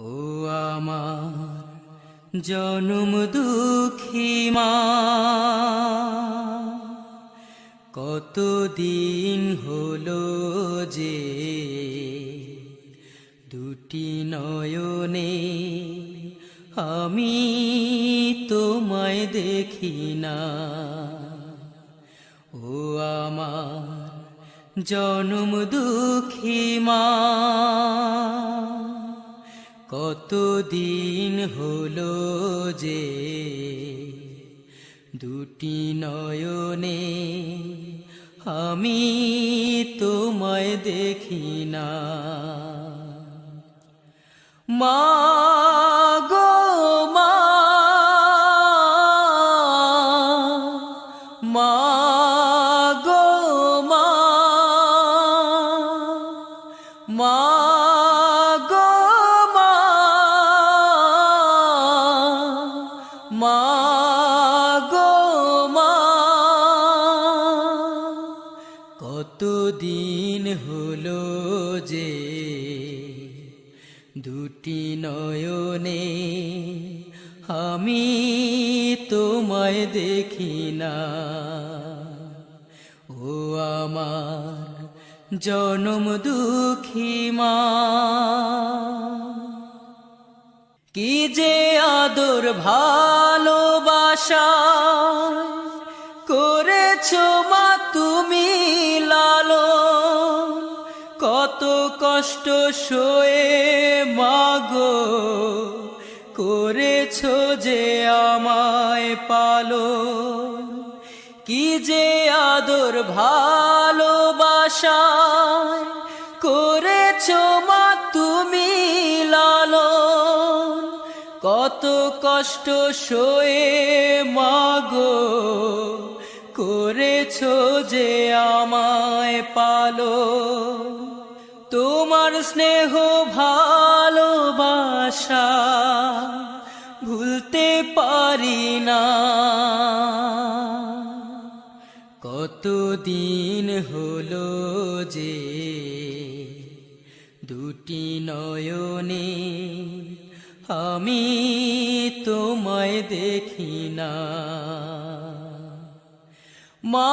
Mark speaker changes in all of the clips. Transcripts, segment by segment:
Speaker 1: ও আমার জনম দুঃখী মা, কতদিন হলো যে দুটি নয়নে আমি তোমায় দেখি না। ও আমার জনম দুঃখী মা কতদিন হলো যে দুটি নয়নে আমি তোমায় দেখি না। মা মা মা কতদিন হলো যে দুটি নয়নে আমি তোমায় দেখি না। ও আমার জনম দুঃখী মা, কি যে আদর ভালোবাসা কষ্ট সয়ে মাগো, করেছ যে আমায় পালো কি যে আদর ভালোবাসা করেছ মা তুমি লালন। কত কষ্ট সয়ে মাগো, করেছ যে আমায় পালো তোমার স্নেহ ভালোবাসা ভুলতে পারি না। কতদিন হলো যে দুটি নয়নে আমি তোমায় দেখি না। মা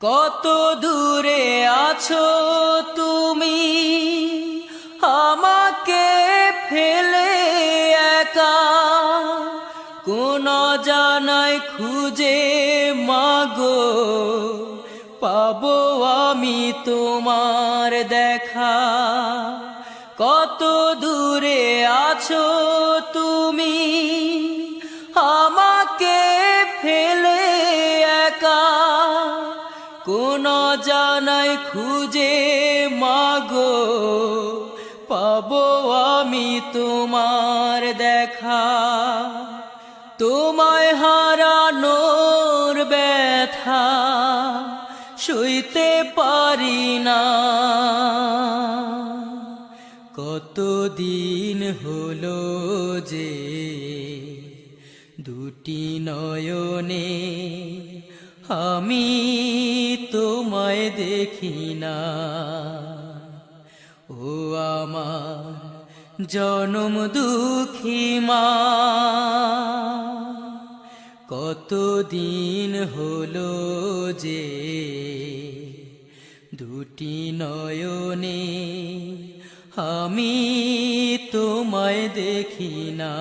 Speaker 1: কত দূরে আছো তুমি? আমাকে ফেলে একা কোন জানাই খুঁজে মাগো। পাবো আমি তোমার দেখা। কত দূরে আছো তুমি? জানাই খুঁজে, মাগো, পাবো আমি তোমার দেখা। তোমায় হারানোর ব্যথা সইতে পারি না। কতদিন হলো যে দুটি নয়নে আমি তোমায় দেখি না। ও আমার জনম দুঃখী মা, কতদিন হলো যে দুটি নয়নে আমি তোমায় দেখি না।